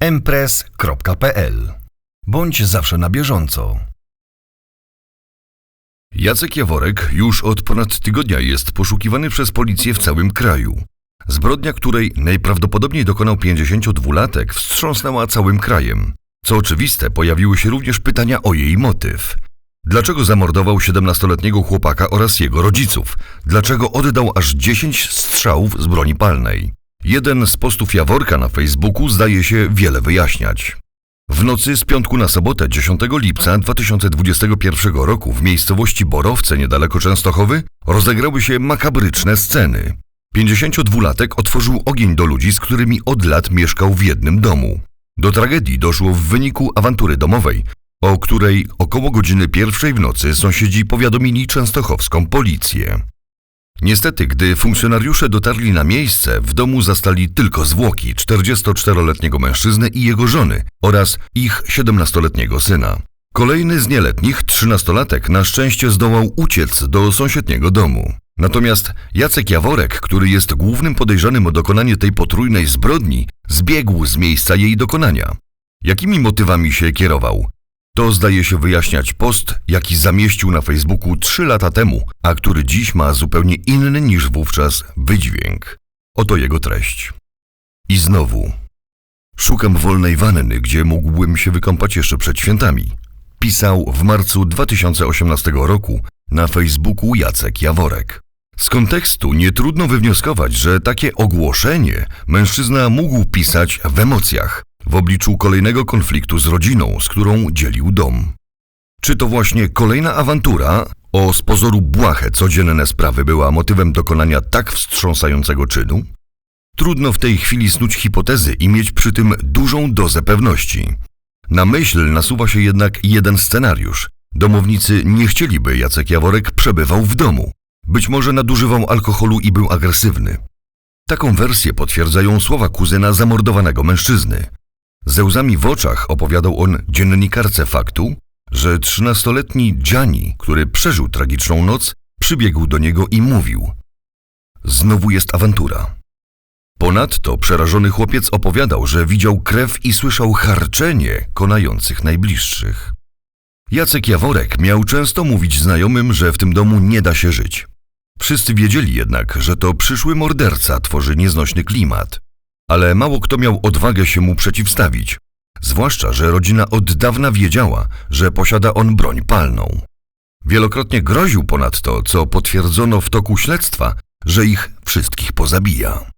empress.pl Bądź zawsze na bieżąco. Jacek Jaworek już od ponad tygodnia jest poszukiwany przez policję w całym kraju. Zbrodnia, której najprawdopodobniej dokonał 52-latek, wstrząsnęła całym krajem. Co oczywiste, pojawiły się również pytania o jej motyw. Dlaczego zamordował 17-letniego chłopaka oraz jego rodziców? Dlaczego oddał aż 10 strzałów z broni palnej? Jeden z postów Jaworka na Facebooku zdaje się wiele wyjaśniać. W nocy z piątku na sobotę 10 lipca 2021 roku w miejscowości Borowce niedaleko Częstochowy rozegrały się makabryczne sceny. 52-latek otworzył ogień do ludzi, z którymi od lat mieszkał w jednym domu. Do tragedii doszło w wyniku awantury domowej, o której około godziny pierwszej w nocy sąsiedzi powiadomili częstochowską policję. Niestety, gdy funkcjonariusze dotarli na miejsce, w domu zastali tylko zwłoki 44-letniego mężczyzny i jego żony oraz ich 17-letniego syna. Kolejny z nieletnich, 13-latek, na szczęście zdołał uciec do sąsiedniego domu. Natomiast Jacek Jaworek, który jest głównym podejrzanym o dokonanie tej potrójnej zbrodni, zbiegł z miejsca jej dokonania. Jakimi motywami się kierował? To zdaje się wyjaśniać post, jaki zamieścił na Facebooku trzy lata temu, a który dziś ma zupełnie inny niż wówczas wydźwięk. Oto jego treść. I znowu. Szukam wolnej wanny, gdzie mógłbym się wykąpać jeszcze przed świętami. Pisał w marcu 2018 roku na Facebooku Jacek Jaworek. Z kontekstu nie trudno wywnioskować, że takie ogłoszenie mężczyzna mógł pisać w emocjach, w obliczu kolejnego konfliktu z rodziną, z którą dzielił dom. Czy to właśnie kolejna awantura o z pozoru błahe codzienne sprawy była motywem dokonania tak wstrząsającego czynu? Trudno w tej chwili snuć hipotezy i mieć przy tym dużą dozę pewności. Na myśl nasuwa się jednak jeden scenariusz. Domownicy nie chcieliby Jacek Jaworek przebywał w domu. Być może nadużywał alkoholu i był agresywny. Taką wersję potwierdzają słowa kuzyna zamordowanego mężczyzny. Ze łzami w oczach opowiadał on dziennikarce faktu, że trzynastoletni Gianni, który przeżył tragiczną noc, przybiegł do niego i mówił: Znowu jest awantura. Ponadto przerażony chłopiec opowiadał, że widział krew i słyszał harczenie konających najbliższych. Jacek Jaworek miał często mówić znajomym, że w tym domu nie da się żyć. Wszyscy wiedzieli jednak, że to przyszły morderca tworzy nieznośny klimat. Ale mało kto miał odwagę się mu przeciwstawić. Zwłaszcza, że rodzina od dawna wiedziała, że posiada on broń palną. Wielokrotnie groził ponadto, co potwierdzono w toku śledztwa, że ich wszystkich pozabija.